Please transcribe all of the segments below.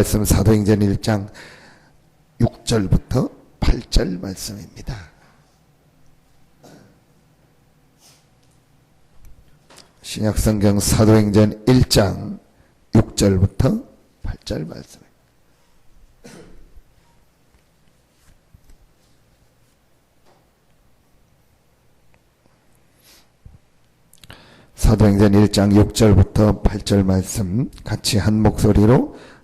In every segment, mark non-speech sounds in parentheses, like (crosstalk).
말씀 사도행전 1장 6절부터 8절 말씀입니다. 신약성경 사도행전 1장 6절부터 8절 말씀. 사도행전 1장 6절부터 8절 말씀 같이 한 목소리로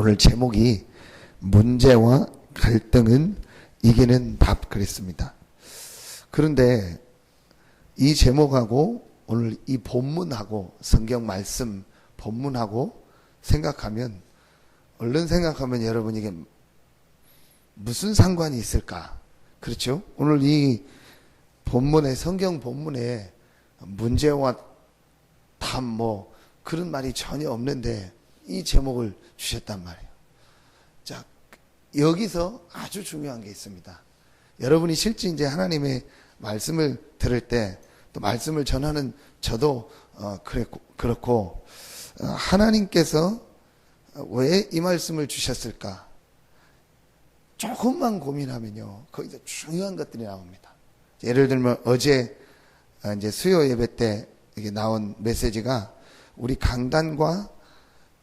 오늘 제목이 문제와 갈등은 이기는 답 그랬습니다. 그런데 이 제목하고 오늘 이 본문하고 성경 말씀 본문하고 생각하면 얼른 생각하면 여러분 이게 무슨 상관이 있을까? 그렇죠? 오늘 이 본문에 성경 본문에 문제와 답 뭐 그런 말이 전혀 없는데 이 제목을 주셨단 말이에요. 자, 여기서 아주 중요한 게 있습니다. 여러분이 실제 이제 하나님의 말씀을 들을 때 또 말씀을 전하는 저도 어 그랬고 그렇고 어, 하나님께서 왜 이 말씀을 주셨을까? 조금만 고민하면요. 거기서 중요한 것들이 나옵니다. 예를 들면 어제 어, 이제 수요 예배 때 나온 메시지가 우리 강단과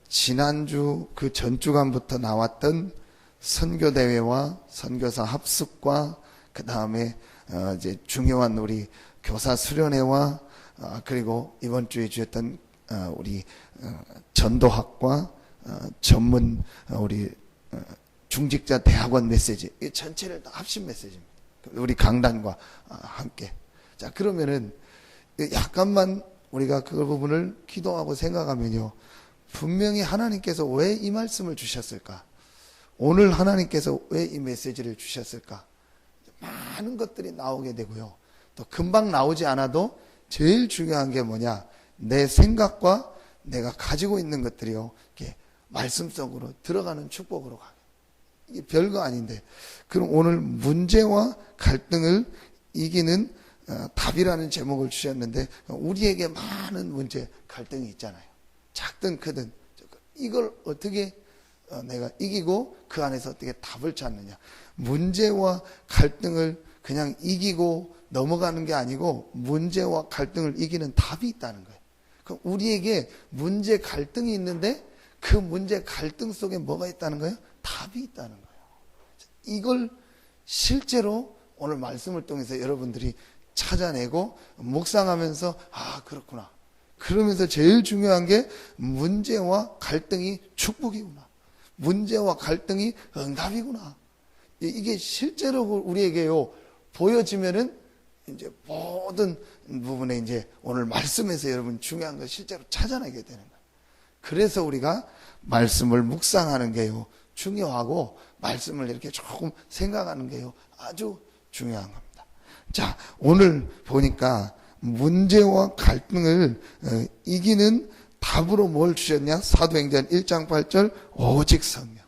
지난주 그 전주간부터 나왔던 선교 대회와 선교사 합숙과 그 다음에 어 이제 중요한 우리 교사 수련회와 어 그리고 이번 주에 주셨던 어 우리 어 전도학과 어 전문 어 우리 어 중직자 대학원 메시지 이 전체를 다 합심 메시지입니다. 우리 강단과 어 함께 자 그러면은 약간만 우리가 그 부분을 기도하고 생각하면요. 분명히 하나님께서 왜 이 말씀을 주셨을까? 오늘 하나님께서 왜 이 메시지를 주셨을까? 많은 것들이 나오게 되고요. 또 금방 나오지 않아도 제일 중요한 게 뭐냐? 내 생각과 내가 가지고 있는 것들이요. 이렇게 말씀 속으로 들어가는 축복으로 가게. 이게 별거 아닌데. 그럼 오늘 문제와 갈등을 이기는 어, 답이라는 제목을 주셨는데 우리에게 많은 문제, 갈등이 있잖아요. 작든 크든 이걸 어떻게 어, 내가 이기고 그 안에서 어떻게 답을 찾느냐. 문제와 갈등을 그냥 이기고 넘어가는 게 아니고 문제와 갈등을 이기는 답이 있다는 거예요. 그럼 우리에게 문제 갈등이 있는데 그 문제 갈등 속에 뭐가 있다는 거예요? 답이 있다는 거예요. 이걸 실제로 오늘 말씀을 통해서 여러분들이 찾아내고 묵상하면서 아 그렇구나. 그러면서 제일 중요한 게 문제와 갈등이 축복이구나. 문제와 갈등이 응답이구나. 이게 실제로 우리에게요 보여지면은 이제 모든 부분에 이제 오늘 말씀에서 여러분 중요한 거 실제로 찾아내게 되는 거예요. 그래서 우리가 말씀을 묵상하는 게요 중요하고 말씀을 이렇게 조금 생각하는 게요 아주 중요한 겁니다. 자, 오늘 보니까 문제와 갈등을 어, 이기는 답으로 뭘 주셨냐? 사도행전 1장 8절 오직 성령.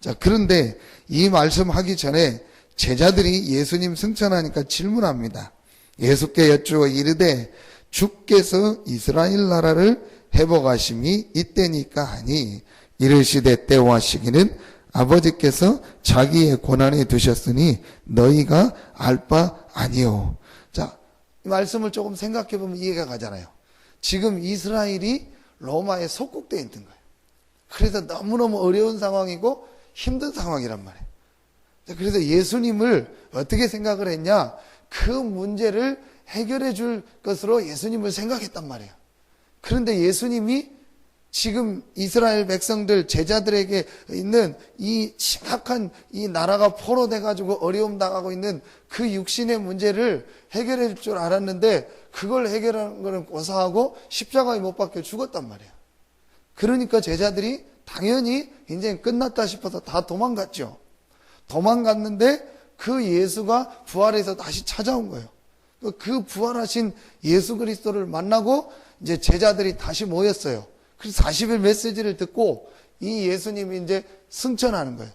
자, 그런데 이 말씀 하기 전에 제자들이 예수님 승천하니까 질문합니다. 예수께 여쭈어 이르되 주께서 이스라엘 나라를 회복하심이 이때니까 하니 이르시되 때와 시기는 아버지께서 자기의 고난에 두셨으니 너희가 알바 아니요. 자, 이 말씀을 조금 생각해 보면 이해가 가잖아요. 지금 이스라엘이 로마에 속국되어 있는 거예요. 그래서 너무너무 어려운 상황이고 힘든 상황이란 말이에요. 그래서 예수님을 어떻게 생각을 했냐? 그 문제를 해결해 줄 것으로 예수님을 생각했단 말이에요. 그런데 예수님이 지금 이스라엘 백성들 제자들에게 있는 이 심각한 이 나라가 포로돼 가지고 어려움 당하고 있는 그 육신의 문제를 해결해 줄 줄 알았는데 그걸 해결하는 거는 고사하고 십자가에 못 박혀 죽었단 말이야. 그러니까 제자들이 당연히 이제 끝났다 싶어서 다 도망갔죠. 도망갔는데 그 예수가 부활해서 다시 찾아온 거예요. 그 부활하신 예수 그리스도를 만나고 이제 제자들이 다시 모였어요. 그래서 40일 메시지를 듣고 이 예수님이 이제 승천하는 거예요.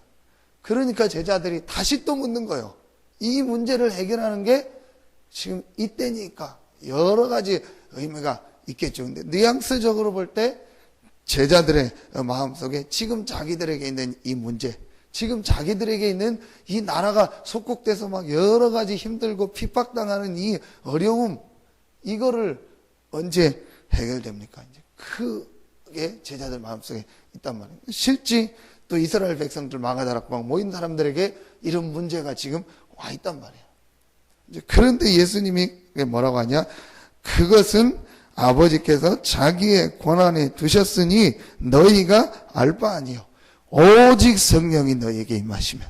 그러니까 제자들이 다시 또 묻는 거예요. 이 문제를 해결하는 게 지금 이때니까 여러 가지 의미가 있겠죠. 근데 뉘앙스적으로 볼 때 제자들의 마음속에 지금 자기들에게 있는 이 문제, 지금 자기들에게 있는 이 나라가 속국돼서 막 여러 가지 힘들고 핍박당하는 이 어려움, 이거를 언제 해결됩니까? 이제 그 게 제자들 마음속에 있단 말이에요. 실제 또 이스라엘 백성들 마가다락방 모인 사람들에게 이런 문제가 지금 와 있단 말이에요. 그런데 예수님이 뭐라고 하냐? 그것은 아버지께서 자기의 권한에 두셨으니 너희가 알 바 아니요. 오직 성령이 너희에게 임하시면.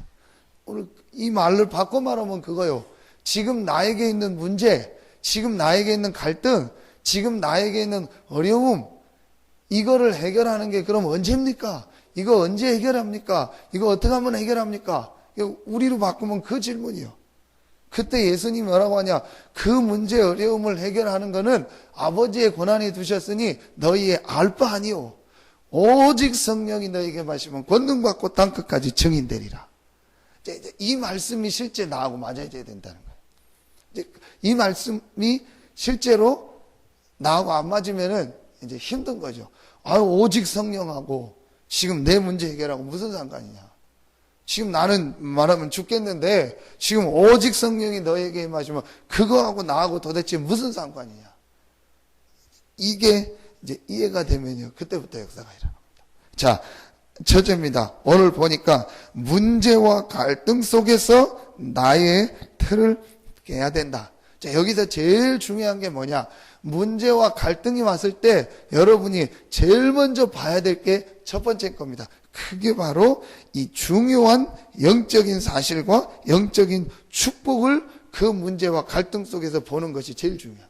오늘 이 말을 바꿔 말하면 그거요. 지금 나에게 있는 문제, 지금 나에게 있는 갈등, 지금 나에게 있는 어려움, 이거를 해결하는 게 그럼 언제입니까? 이거 언제 해결합니까? 이거 어떻게 하면 해결합니까? 우리로 바꾸면 그 질문이요. 그때 예수님이 뭐라고 하냐? 그 문제 어려움을 해결하는 것은 아버지의 권한이 두셨으니 너희의 알 바 아니오. 오직 성령이 너에게 마시면 권능 받고 땅끝까지 증인되리라. 이 말씀이 실제 나하고 맞아야 된다는 거예요. 이 말씀이 실제로 나하고 안 맞으면은 이제 힘든 거죠. 아, 오직 성령하고 지금 내 문제 해결하고 무슨 상관이냐? 지금 나는 말하면 죽겠는데 지금 오직 성령이 너에게 임하시면 그거하고 나하고 도대체 무슨 상관이냐? 이게 이제 이해가 되면요. 그때부터 역사가 일어납니다. 자, 첫째입니다. 오늘 보니까 문제와 갈등 속에서 나의 틀을 깨야 된다. 자, 여기서 제일 중요한 게 뭐냐? 문제와 갈등이 왔을 때 여러분이 제일 먼저 봐야 될 게 첫 번째 겁니다. 그게 바로 이 중요한 영적인 사실과 영적인 축복을 그 문제와 갈등 속에서 보는 것이 제일 중요합니다.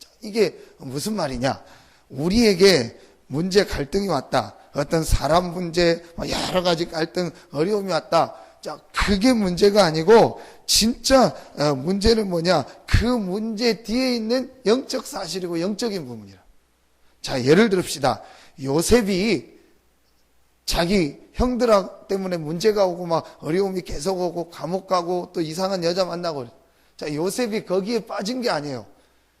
자, 이게 무슨 말이냐? 우리에게 문제 갈등이 왔다. 어떤 사람 문제, 뭐 여러 가지 갈등, 어려움이 왔다. 자, 그게 문제가 아니고, 진짜 어, 문제는 뭐냐? 그 문제 뒤에 있는 영적 사실이고 영적인 부분이라. 자, 예를 들읍시다. 요셉이 자기 형들 때문에 문제가 오고 막 어려움이 계속 오고 감옥 가고 또 이상한 여자 만나고. 자, 요셉이 거기에 빠진 게 아니에요.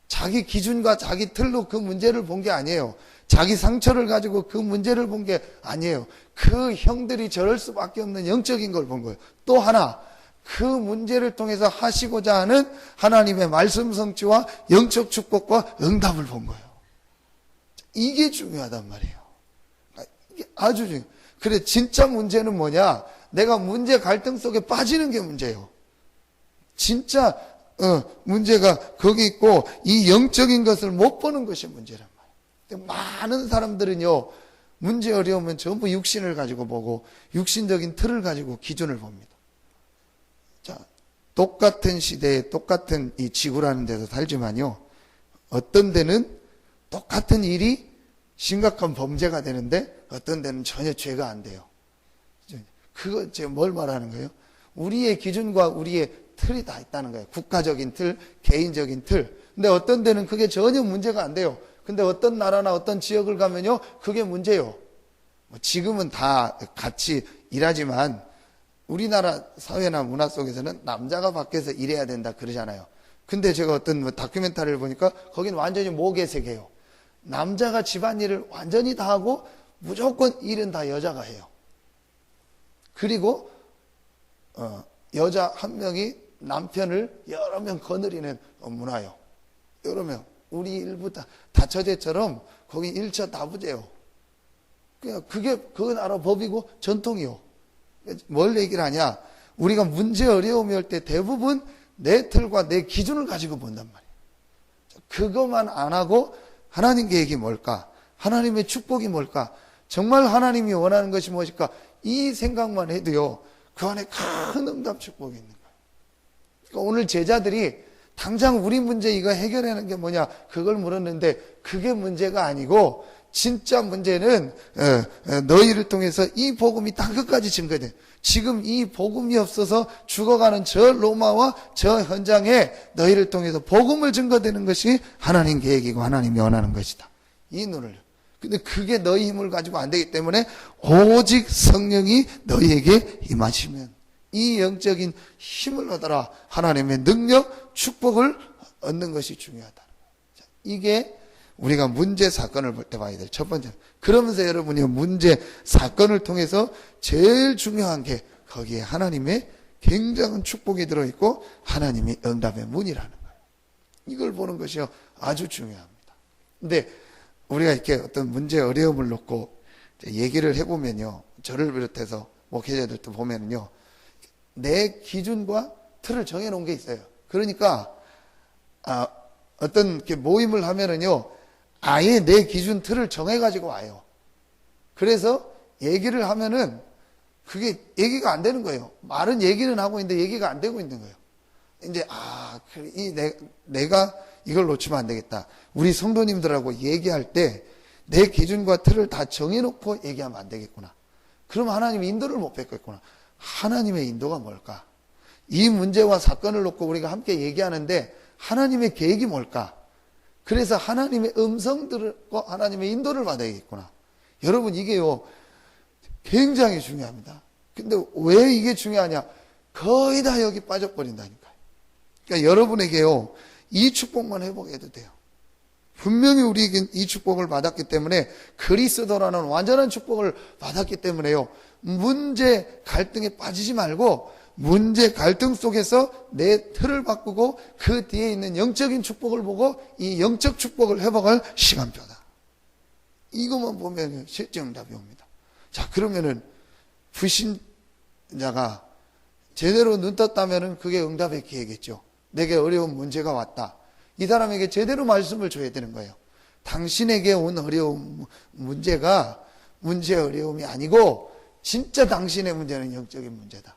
자기 기준과 자기 틀로 그 문제를 본 게 아니에요. 자기 상처를 가지고 그 문제를 본 게 아니에요. 그 형들이 저럴 수밖에 없는 영적인 걸 본 거예요. 또 하나, 그 문제를 통해서 하시고자 하는 하나님의 말씀 성취와 영적 축복과 응답을 본 거예요. 이게 중요하단 말이에요. 이게 아주 중요해요. 그래, 진짜 문제는 뭐냐? 내가 문제 갈등 속에 빠지는 게 문제예요. 진짜 어, 문제가 거기 있고 이 영적인 것을 못 보는 것이 문제란. 많은 사람들은요 문제 어려우면 전부 육신을 가지고 보고 육신적인 틀을 가지고 기준을 봅니다. 자, 똑같은 시대에 똑같은 이 지구라는 데서 살지만요 어떤 데는 똑같은 일이 심각한 범죄가 되는데 어떤 데는 전혀 죄가 안 돼요. 그거 제가 뭘 말하는 거예요? 우리의 기준과 우리의 틀이 다 있다는 거예요. 국가적인 틀, 개인적인 틀. 근데 어떤 데는 그게 전혀 문제가 안 돼요. 근데 어떤 나라나 어떤 지역을 가면요, 그게 문제요. 뭐 지금은 다 같이 일하지만 우리나라 사회나 문화 속에서는 남자가 밖에서 일해야 된다 그러잖아요. 근데 제가 어떤 뭐 다큐멘터리를 보니까 거긴 완전히 모계세계예요. 남자가 집안일을 완전히 다 하고 무조건 일은 다 여자가 해요. 그리고 어, 여자 한 명이 남편을 여러 명 거느리는 문화요. 여러 명. 우리 일부 다, 다처제처럼 거기 일처 다부제요. 그냥 그게 그 나라 법이고 전통이요. 뭘 얘기를 하냐? 우리가 문제 어려움이 올 때 대부분 내 틀과 내 기준을 가지고 본단 말이에요. 그것만 안 하고 하나님 계획이 뭘까? 하나님의 축복이 뭘까? 정말 하나님이 원하는 것이 무엇일까? 이 생각만 해도요, 그 안에 큰 응답 축복이 있는 거예요. 그러니까 오늘 제자들이 당장 우리 문제 이거 해결하는 게 뭐냐? 그걸 물었는데 그게 문제가 아니고 진짜 문제는 어, 어, 너희를 통해서 이 복음이 다 끝까지 증거돼. 지금 이 복음이 없어서 죽어가는 저 로마와 저 현장에 너희를 통해서 복음을 증거되는 것이 하나님 계획이고 하나님이 원하는 것이다. 이 눈을. 근데 그게 너희 힘을 가지고 안 되기 때문에 오직 성령이 너희에게 임하시면 이 영적인 힘을 얻어라. 하나님의 능력, 축복을 얻는 것이 중요하다. 자, 이게 우리가 문제 사건을 볼 때 봐야 될 첫 번째. 그러면서 여러분이 문제 사건을 통해서 제일 중요한 게 거기에 하나님의 굉장한 축복이 들어있고 하나님이 응답의 문이라는 거예요. 이걸 보는 것이 아주 중요합니다. 근데 우리가 이렇게 어떤 문제 어려움을 놓고 얘기를 해보면요. 저를 비롯해서 목회자들도 보면은요. 내 기준과 틀을 정해놓은 게 있어요. 그러니까 아, 어떤 모임을 하면은요. 아예 내 기준 틀을 정해가지고 와요. 그래서 얘기를 하면은 그게 얘기가 안 되는 거예요. 말은 얘기는 하고 있는데 얘기가 안 되고 있는 거예요. 이제 아, 이 내, 내가 이걸 놓치면 안 되겠다. 우리 성도님들하고 얘기할 때 내 기준과 틀을 다 정해놓고 얘기하면 안 되겠구나. 그럼 하나님의 인도를 못 뵙겠구나. 하나님의 인도가 뭘까? 이 문제와 사건을 놓고 우리가 함께 얘기하는데 하나님의 계획이 뭘까? 그래서 하나님의 음성 들고 하나님의 인도를 받아야겠구나. 여러분 이게요 굉장히 중요합니다. 근데 왜 이게 중요하냐? 거의 다 여기 빠져버린다니까요. 그러니까 여러분에게요 이 축복만 회복해도 돼요. 분명히 우리에게 이 축복을 받았기 때문에 그리스도라는 완전한 축복을 받았기 때문에요. 문제 갈등에 빠지지 말고 문제 갈등 속에서 내 틀을 바꾸고 그 뒤에 있는 영적인 축복을 보고 이 영적 축복을 회복할 시간표다. 이것만 보면 실제 응답이 옵니다. 자, 그러면은 불신자가 제대로 눈 떴다면은 그게 응답의 기회겠죠. 내게 어려운 문제가 왔다. 이 사람에게 제대로 말씀을 줘야 되는 거예요. 당신에게 온 어려운 문제가 문제의 어려움이 아니고 진짜 당신의 문제는 영적인 문제다.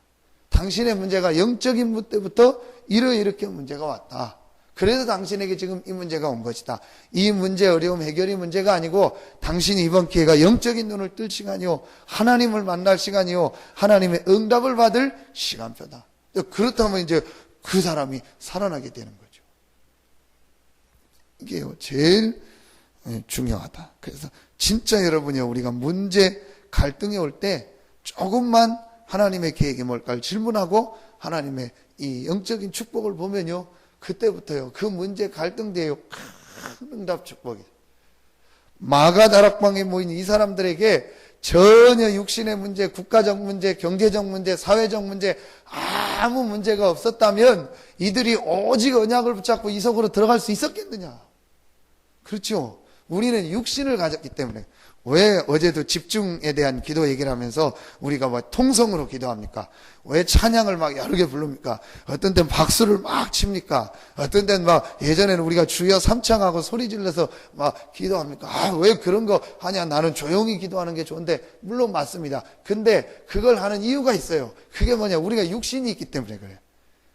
당신의 문제가 영적인 문 때부터 이러이렇게 문제가 왔다. 그래서 당신에게 지금 이 문제가 온 것이다. 이 문제 어려움 해결이 문제가 아니고 당신이 이번 기회가 영적인 눈을 뜰 시간이요. 하나님을 만날 시간이요. 하나님의 응답을 받을 시간표다. 그렇다면 이제 그 사람이 살아나게 되는 거죠. 이게요, 제일 중요하다. 그래서 진짜 여러분이 우리가 문제, 갈등이 올 때 조금만 하나님의 계획이 뭘까를 질문하고 하나님의 이 영적인 축복을 보면요, 그때부터요, 그 문제 갈등대요, 큰 응답 축복이. 마가 다락방에 모인 이 사람들에게 전혀 육신의 문제, 국가적 문제, 경제적 문제, 사회적 문제, 아무 문제가 없었다면 이들이 오직 언약을 붙잡고 이 속으로 들어갈 수 있었겠느냐? 그렇죠. 우리는 육신을 가졌기 때문에 왜 어제도 집중에 대한 기도 얘기를 하면서 우리가 뭐 통성으로 기도합니까? 왜 찬양을 막 여러 개 부릅니까? 어떤 때는 박수를 막 칩니까? 어떤 때는 막 예전에는 우리가 주여 삼창하고 소리 질러서 막 기도합니까? 아, 왜 그런 거 하냐? 나는 조용히 기도하는 게 좋은데, 물론 맞습니다. 근데 그걸 하는 이유가 있어요. 그게 뭐냐? 우리가 육신이 있기 때문에 그래요.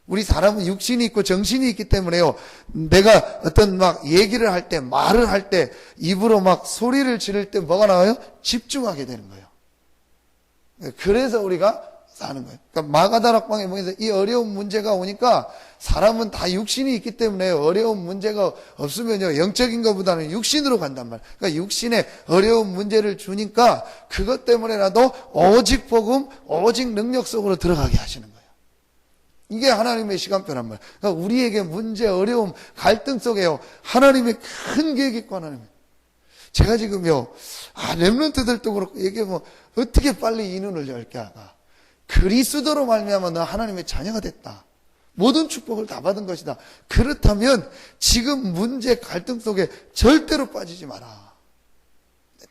우리 사람은 육신이 있고 정신이 있기 때문에요. 내가 어떤 막 얘기를 할 때, 말을 할 때, 입으로 막 소리를 지를 때 뭐가 나와요? 집중하게 되는 거예요. 그래서 우리가 사는 거예요. 그러니까 마가다락방에 보면서 이 어려운 문제가 오니까 사람은 다 육신이 있기 때문에 어려운 문제가 없으면요. 영적인 것보다는 육신으로 간단 말이에요. 그러니까 육신에 어려운 문제를 주니까 그것 때문에라도 오직 복음, 오직 능력 속으로 들어가게 하시는 거예요. 이게 하나님의 시간표란 말이에요. 그러니까 우리에게 문제, 어려움, 갈등 속에요. 하나님의 큰 계획이 있고 하나님. 제가 지금요, 아, 랩런트들도 그렇고, 이게 뭐, 어떻게 빨리 이 눈을 열게 할까? 그리스도로 말미암아 너 하나님의 자녀가 됐다. 모든 축복을 다 받은 것이다. 그렇다면 지금 문제 갈등 속에 절대로 빠지지 마라.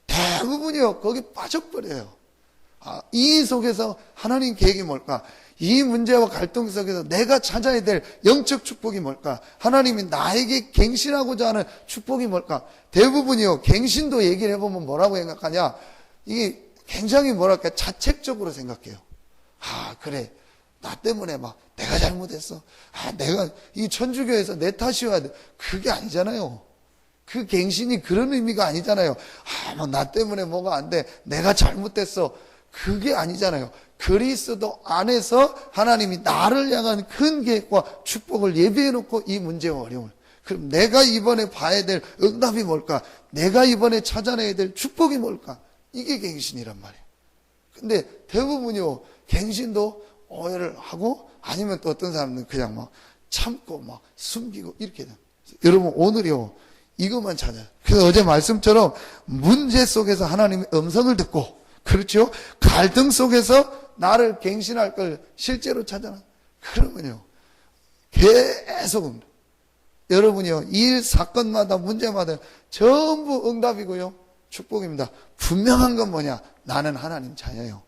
대부분이요, 거기 빠져버려요. 아, 이 속에서 하나님 계획이 뭘까? 이 문제와 갈등 속에서 내가 찾아야 될 영적 축복이 뭘까? 하나님이 나에게 갱신하고자 하는 축복이 뭘까? 대부분이요, 갱신도 얘기를 해보면 뭐라고 생각하냐? 이게 굉장히 뭐랄까, 자책적으로 생각해요. 아, 그래. 나 때문에 막 내가 잘못했어. 아, 내가 이 천주교에서 내 탓이어야 돼. 그게 아니잖아요. 그 갱신이 그런 의미가 아니잖아요. 아, 뭐, 나 때문에 뭐가 안 돼. 내가 잘못됐어. 그게 아니잖아요. 그리스도 안에서 하나님이 나를 향한 큰 계획과 축복을 예비해 놓고 이 문제와 어려움을. 그럼 내가 이번에 봐야 될 응답이 뭘까? 내가 이번에 찾아내야 될 축복이 뭘까? 이게 갱신이란 말이에요. 근데 대부분요, 갱신도 오해를 하고 아니면 또 어떤 사람은 그냥 막 참고 막 숨기고 이렇게 돼요. 여러분 오늘요, 이것만 찾아요. 그래서 어제 말씀처럼 문제 속에서 하나님의 음성을 듣고 그렇죠? 갈등 속에서 나를 갱신할 걸 실제로 찾아라. 그러면요, 계속. 여러분이요, 일 사건마다 문제마다 전부 응답이고요, 축복입니다. 분명한 건 뭐냐? 나는 하나님 자녀예요.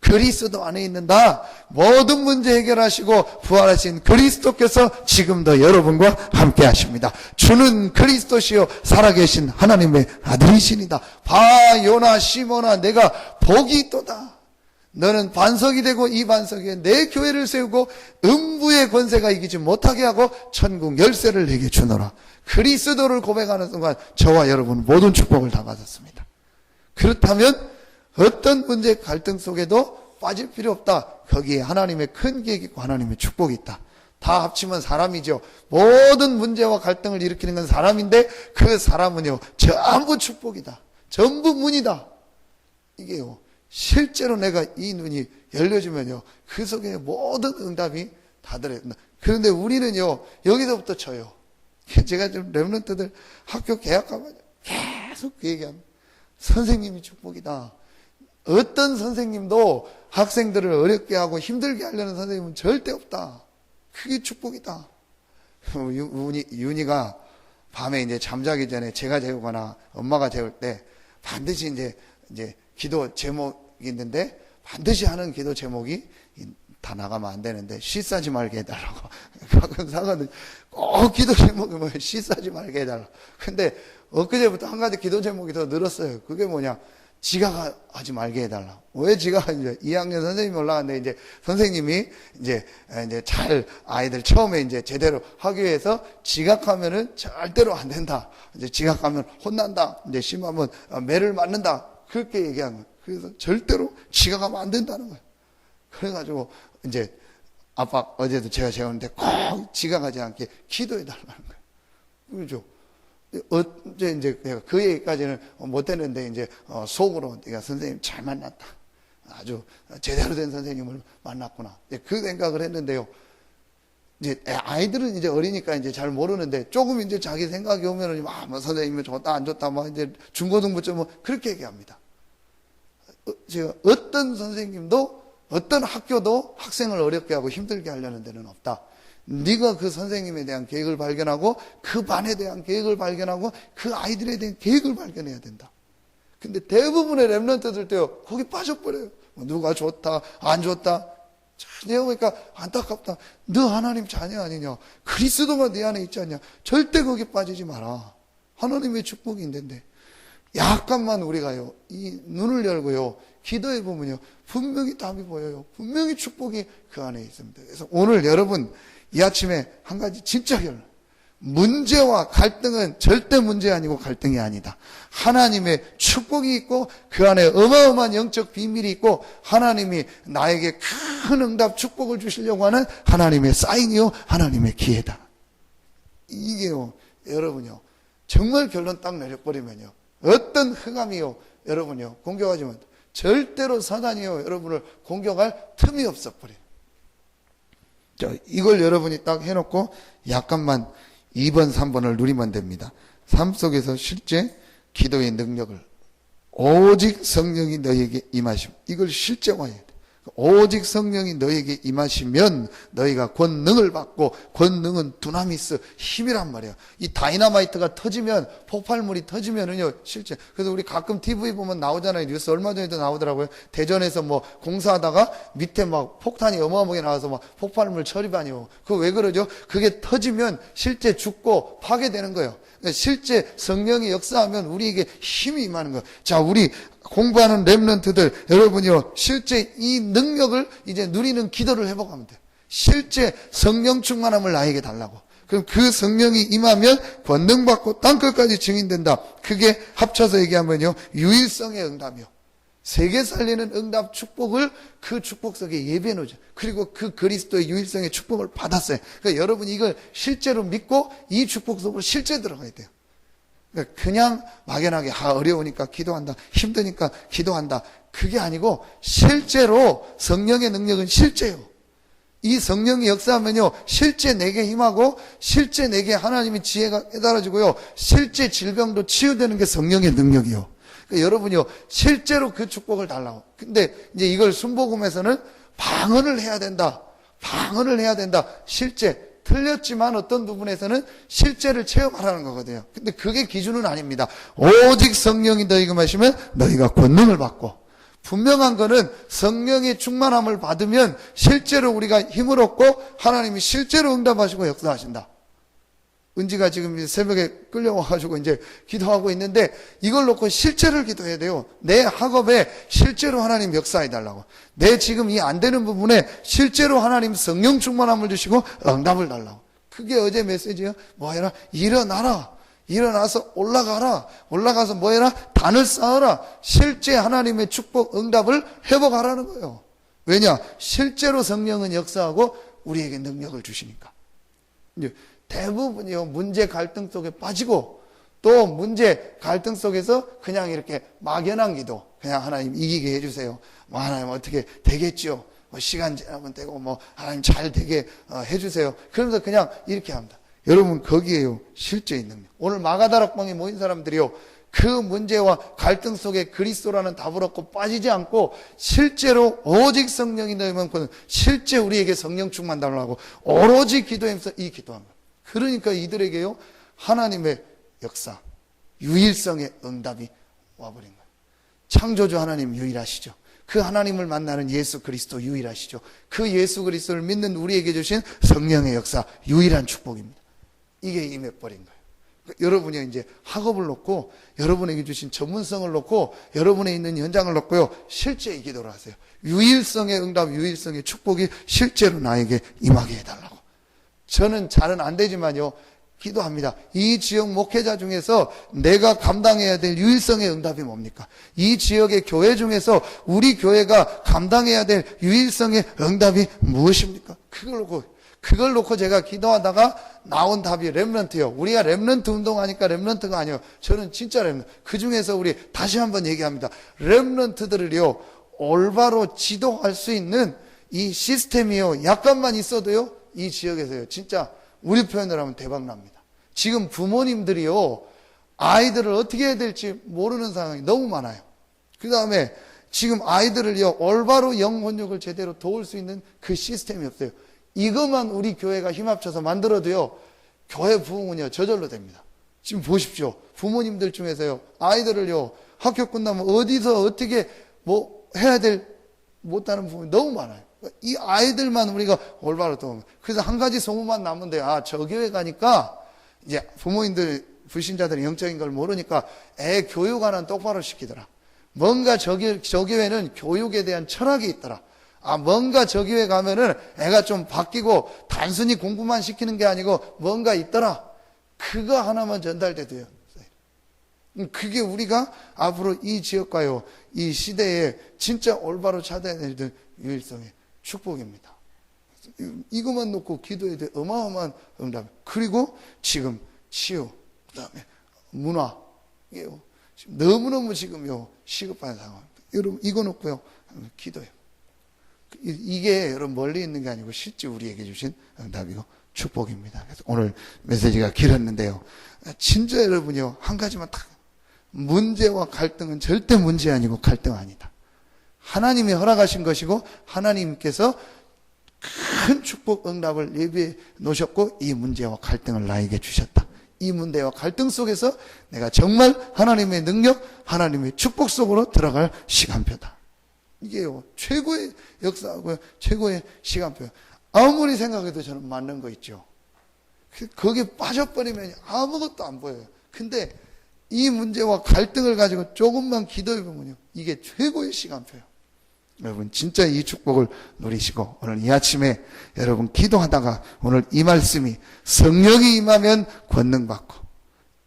그리스도 안에 있는다. 모든 문제 해결하시고 부활하신 그리스도께서 지금도 여러분과 함께 하십니다. 주는 그리스도시요 살아계신 하나님의 아들이시니다. 바 요나 시모나 내가 복이 있도다. 너는 반석이 되고 이 반석에 내 교회를 세우고 음부의 권세가 이기지 못하게 하고 천국 열쇠를 내게 주노라. 그리스도를 고백하는 순간 저와 여러분 모든 축복을 다 받았습니다. 그렇다면 어떤 문제 갈등 속에도 빠질 필요 없다. 거기에 하나님의 큰 계획이 있고 하나님의 축복이 있다. 다 합치면 사람이죠. 모든 문제와 갈등을 일으키는 건 사람인데 그 사람은요 전부 축복이다. 전부 문이다. 이게요 실제로 내가 이 눈이 열려지면요 그 속에 모든 응답이 다 들어있다. 그런데 우리는요 여기서부터 쳐요. (laughs) 제가 좀 랩런트들 학교 개학하면 계속 그 얘기합니다. 선생님이 축복이다. 어떤 선생님도 학생들을 어렵게 하고 힘들게 하려는 선생님은 절대 없다. 그게 축복이다. 윤이, 윤이가 밤에 이제 잠자기 전에 제가 재우거나 엄마가 재울 때 반드시 이제, 이제 기도 제목이 있는데 반드시 하는 기도 제목이 다 나가면 안 되는데 시 싸지 말게 해달라고. (laughs) 가끔 사과는 꼭 기도 제목이 뭐예요? 시 싸지 말게 해달라고. 근데 엊그제부터 한 가지 기도 제목이 더 늘었어요. 그게 뭐냐? 지각하지 말게 해달라. 왜 지각, 이제 2학년 선생님이 올라갔는데, 이제 선생님이 이제, 이제 잘 아이들 처음에 이제 제대로 하기 위해서 지각하면은 절대로 안 된다. 이제 지각하면 혼난다. 이제 심하면 매를 맞는다. 그렇게 얘기한 거예요. 그래서 절대로 지각하면 안 된다는 거예요. 그래가지고 이제 아빠 어제도 제가 재웠는데 꼭 지각하지 않게 기도해 달라는 거예요. 그죠? 어제 이제 그 얘기까지는 못했는데 이제 어, 속으로 내가 선생님 잘 만났다. 아주 제대로 된 선생님을 만났구나. 그 생각을 했는데요. 이제 아이들은 이제 어리니까 이제 잘 모르는데 조금 이제 자기 생각이 오면은 아, 뭐 선생님이 좋다 안 좋다 뭐 이제 중고등부쯤 뭐 그렇게 얘기합니다. 어, 제가 어떤 선생님도 어떤 학교도 학생을 어렵게 하고 힘들게 하려는 데는 없다. 네가 그 선생님에 대한 계획을 발견하고 그 반에 대한 계획을 발견하고 그 아이들에 대한 계획을 발견해야 된다. 근데 대부분의 랩런트들 때요 거기 빠져버려요. 뭐 누가 좋다 안 좋다. 내가 보니까 안타깝다. 너 하나님 자녀 아니냐? 그리스도가 네 안에 있지 않냐? 절대 거기 빠지지 마라. 하나님의 축복이 있는데 약간만 우리가요 이 눈을 열고요 기도해 보면요 분명히 답이 보여요. 분명히 축복이 그 안에 있습니다. 그래서 오늘 여러분 이 아침에 한 가지 진짜 결론. 문제와 갈등은 절대 문제 아니고 갈등이 아니다. 하나님의 축복이 있고 그 안에 어마어마한 영적 비밀이 있고 하나님이 나에게 큰 응답 축복을 주시려고 하는 하나님의 사인이요 하나님의 기회다. 이게요 여러분요 정말 결론 딱 내려버리면요 어떤 흑암이요 여러분요 공격하지만 절대로 사단이요 여러분을 공격할 틈이 없어 버려요. 자, 이걸 여러분이 딱 해놓고 약간만 2번, 3번을 누리면 됩니다. 삶 속에서 실제 기도의 능력을 오직 성령이 너에게 임하심. 이걸 실제화해야 돼. 오직 성령이 너에게 임하시면 너희가 권능을 받고 권능은 두나미스 힘이란 말이야. 이 다이나마이트가 터지면 폭발물이 터지면은요 실제 그래서 우리 가끔 TV 보면 나오잖아요 뉴스 얼마 전에도 나오더라고요 대전에서 뭐 공사하다가 밑에 막 폭탄이 어마어마하게 나와서 막 폭발물 처리반이요. 그 왜 그러죠? 그게 터지면 실제 죽고 파괴되는 거예요. 실제 성령이 역사하면 우리에게 힘이 임하는 거예요. 자 우리 공부하는 랩런트들 여러분이요 실제 이 능력을 이제 누리는 기도를 해보가면 돼. 실제 성령 충만함을 나에게 달라고. 그럼 그 성령이 임하면 권능받고 땅끝까지 증인된다. 그게 합쳐서 얘기하면요. 유일성의 응답이요. 세계 살리는 응답 축복을 그 축복 속에 예배해 놓죠. 그리고 그 그리스도의 유일성의 축복을 받았어요. 그러니까 여러분 이걸 실제로 믿고 이 축복 속으로 실제 들어가야 돼요. 그러니까 그냥 막연하게 아 어려우니까 기도한다 힘드니까 기도한다 그게 아니고 실제로 성령의 능력은 실제요 이 성령이 역사하면요 실제 내게 힘하고 실제 내게 하나님의 지혜가 깨달아지고요 실제 질병도 치유되는 게 성령의 능력이요 그러니까 여러분요 실제로 그 축복을 달라고 근데 이제 이걸 순복음에서는 방언을 해야 된다 방언을 해야 된다 실제 틀렸지만 어떤 부분에서는 실제를 체험하라는 거거든요. 근데 그게 기준은 아닙니다. 오직 성령이 너희가 마시면 너희가 권능을 받고 분명한 거는 성령의 충만함을 받으면 실제로 우리가 힘을 얻고 하나님이 실제로 응답하시고 역사하신다. 은지가 지금 새벽에 끌려와가지고 이제 기도하고 있는데 이걸 놓고 실제를 기도해야 돼요. 내 학업에 실제로 하나님 역사해달라고. 내 지금 이 안 되는 부분에 실제로 하나님 성령 충만함을 주시고 응답을 달라고. 그게 어제 메시지예요. 뭐 해라? 일어나라. 일어나서 올라가라. 올라가서 뭐 해라? 단을 쌓아라. 실제 하나님의 축복, 응답을 회복하라는 거예요. 왜냐? 실제로 성령은 역사하고 우리에게 능력을 주시니까. 대부분이요 문제 갈등 속에 빠지고 또 문제 갈등 속에서 그냥 이렇게 막연한 기도 그냥 하나님 이기게 해주세요. 뭐 하나님 어떻게 되겠죠 뭐 시간 지나면 되고 뭐 하나님 잘 되게 어, 해주세요. 그러면서 그냥 이렇게 합니다. 여러분 거기에요 실제 있는 거. 오늘 마가다락방에 모인 사람들이요 그 문제와 갈등 속에 그리스도라는 답을 얻고 빠지지 않고 실제로 오직 성령이 너희만 그 실제 우리에게 성령 충만 달라고 오로지 기도하면서 이 기도합니다. 그러니까 이들에게요 하나님의 역사, 유일성의 응답이 와버린 거예요. 창조주 하나님 유일하시죠. 그 하나님을 만나는 예수 그리스도 유일하시죠. 그 예수 그리스도를 믿는 우리에게 주신 성령의 역사 유일한 축복입니다. 이게 임해버린 거예요. 여러분이 이제 학업을 놓고 여러분에게 주신 전문성을 놓고 여러분에 있는 현장을 놓고요 실제 이 기도를 하세요. 유일성의 응답, 유일성의 축복이 실제로 나에게 임하게 해달라고. 저는 잘은 안 되지만요. 기도합니다. 이 지역 목회자 중에서 내가 감당해야 될 유일성의 응답이 뭡니까? 이 지역의 교회 중에서 우리 교회가 감당해야 될 유일성의 응답이 무엇입니까? 그걸 놓고 그걸 놓고 제가 기도하다가 나온 답이 렘런트요. 우리가 렘런트 운동하니까 렘런트가 아니에요. 저는 진짜 렘런트. 그 중에서 우리 다시 한번 얘기합니다. 렘런트들을요. 올바로 지도할 수 있는 이 시스템이요. 약간만 있어도요. 이 지역에서요. 진짜 우리 표현을 하면 대박 납니다. 지금 부모님들이요. 아이들을 어떻게 해야 될지 모르는 상황이 너무 많아요. 그 다음에 지금 아이들을요. 올바로 영혼육을 제대로 도울 수 있는 그 시스템이 없어요. 이것만 우리 교회가 힘합쳐서 만들어도요. 교회 부흥은요. 저절로 됩니다. 지금 보십시오. 부모님들 중에서요. 아이들을요. 학교 끝나면 어디서 어떻게 뭐 해야 될 못하는 부분이 너무 많아요. 이 아이들만 우리가 올바로 도움. 그래서 한 가지 소문만 돼요. 아, 저 교회 가니까 이제 부모님들, 불신자들이 영적인 걸 모르니까 애 교육 하나 똑바로 시키더라. 뭔가 저, 교, 저 교회는 교육에 대한 철학이 있더라. 아, 뭔가 저 교회 가면은 애가 좀 바뀌고 단순히 공부만 시키는 게 아니고 뭔가 있더라. 그거 하나만 전달돼도요. 그게 우리가 앞으로 이 지역과요, 이 시대에 진짜 올바로 찾아야 될 유일성의 축복입니다. 이것만 놓고 기도해야 돼. 어마어마한 응답. 그리고 지금 치유, 그 다음에 문화. 지금 너무너무 지금요, 시급한 상황. 여러분, 이거 놓고요, 기도해요. 이게 여러분 멀리 있는 게 아니고 실제 우리에게 주신 응답이고 축복입니다. 그래서 오늘 메시지가 길었는데요. 진짜 여러분이요, 한 가지만 딱. 문제와 갈등은 절대 문제 아니고 갈등 아니다. 하나님이 허락하신 것이고 하나님께서 큰 축복 응답을 예비해 놓으셨고 이 문제와 갈등을 나에게 주셨다. 이 문제와 갈등 속에서 내가 정말 하나님의 능력, 하나님의 축복 속으로 들어갈 시간표다. 이게요, 최고의 역사고요, 최고의 시간표. 아무리 생각해도 저는 맞는 거 있죠. 거기에 빠져버리면 아무것도 안 보여요. 근데 이 문제와 갈등을 가지고 조금만 기도해 보면요. 이게 최고의 시간표예요. 여러분 진짜 이 축복을 누리시고 오늘 이 아침에 여러분 기도하다가 오늘 이 말씀이 성령이 임하면 권능 받고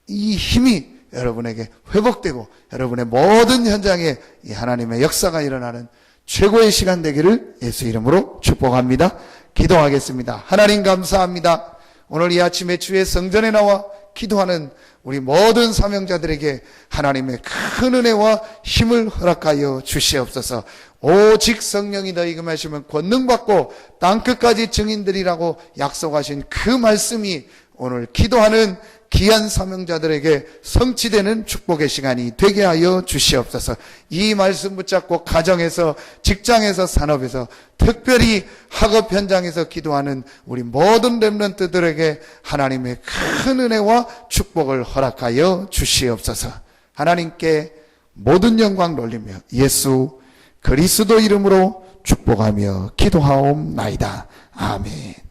이 힘이 여러분에게 회복되고 여러분의 모든 현장에 이 하나님의 역사가 일어나는 최고의 시간 되기를 예수 이름으로 축복합니다. 기도하겠습니다. 하나님 감사합니다. 오늘 이 아침에 주의 성전에 나와 기도하는 우리 모든 사명자들에게 하나님의 큰 은혜와 힘을 허락하여 주시옵소서. 오직 성령이 너희가 마시면 권능 받고 땅 끝까지 증인들이라고 약속하신 그 말씀이 오늘 기도하는 귀한 사명자들에게 성취되는 축복의 시간이 되게 하여 주시옵소서. 이 말씀 붙잡고 가정에서, 직장에서, 산업에서, 특별히 학업 현장에서 기도하는 우리 모든 렘런트들에게 하나님의 큰 은혜와 축복을 허락하여 주시옵소서. 하나님께 모든 영광 돌리며 예수 그리스도 이름으로 축복하며 기도하옵나이다. 아멘.